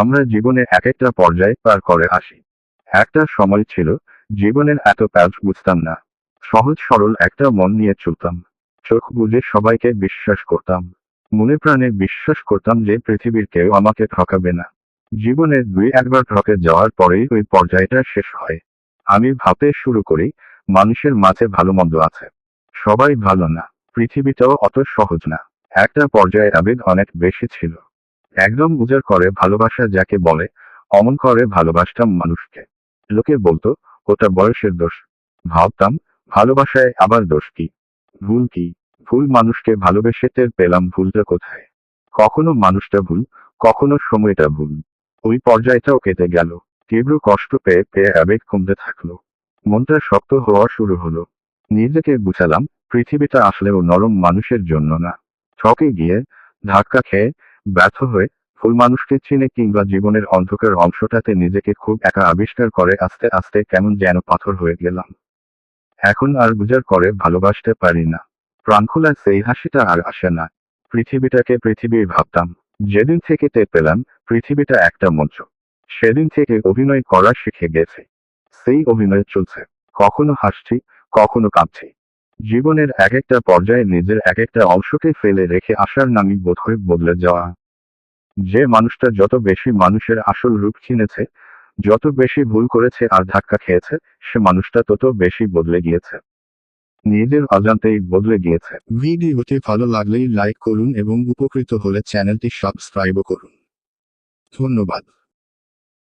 আমরা জীবনে এক একটা পর্যায়ে পার করে আসি। একটা সময় ছিল, জীবনের এত প্যাচ বুঝতাম না। সহজ সরল একটা মন নিয়ে চলতাম। চোখ বুঝে সবাইকে বিশ্বাস করতাম। মনে প্রাণে বিশ্বাস করতাম যে পৃথিবীর কেউ আমাকে ঠকাবে না। জীবনে দুই একবার ঠকে যাওয়ার পরেই ওই পর্যায়টা শেষ হয়। আমি ভাবতে শুরু করি, মানুষের মাঝে ভালো মন্দ আছে। সবাই ভালো না, পৃথিবীটাও অত সহজ না। একটা পর্যায়ে আবেগ অনেক বেশি ছিল। একদম উজাড় করে ভালোবাসা যাকে বলে, অমন করে ভালোবাসতাম মানুষকে। লোকে বলতো ওটা বয়সের দোষ। ভাবতাম, ভালোবাসায় আবার দোষ কি? ভুল কি? ভুল মানুষকে ভালোবেসে টের পেলাম ভুলটা কোথায়? কখনো মানুষটা ভুল, কখনো সময়টা ভুল। ওই পর্যায়টাও কেটে গেল। তীব্র কষ্ট পেয়ে পেয়ে আবেগ কমতে থাকল। মনটা শক্ত হওয়া শুরু হলো। নিজেকে বুঝালাম, পৃথিবীটা আসলেও নরম মানুষের জন্য না। ঠকে গিয়ে ধাক্কা খেয়ে ব্যর্থ হয়ে ফুল মানুষকে চিনে কিংবা জীবনের অন্ধকার অংশটাতে নিজেকে খুব একা আবিষ্কার করে আস্তে আস্তে কেমন যেন পাথর হয়ে গেলাম। এখন আর গুজার করে ভালোবাসতে পারি না। প্রাণখোলা সেই হাসিটা আর আসে না। পৃথিবীটাকে পৃথিবী ভাবতাম। যেদিন থেকে তে পেলাম, পৃথিবীটা একটা মঞ্চ। সেদিন থেকে অভিনয় করা শিখে গেছে। সেই অভিনয় চলছে। কখনো হাসছি, কখনো কাঁদছি। জীবনের এক একটা পর্যায়ে নিজের এক একটা অংশকে ফেলে রেখে আসার নামই বোধ হয়ে বদলে যাওয়া। যে মানুষটা যত বেশি মানুষের আসল রূপ চিনেছে, যত বেশি ভুল করেছে আর ধাক্কা খেয়েছে, সে মানুষটা তত বেশি বদলে গিয়েছে। নিজের অজান্তেই বদলে গিয়েছে। ভিডিওটি ভালো লাগলেই লাইক করুন এবং উপকৃত হলে চ্যানেলটি সাবস্ক্রাইবও করুন। ধন্যবাদ।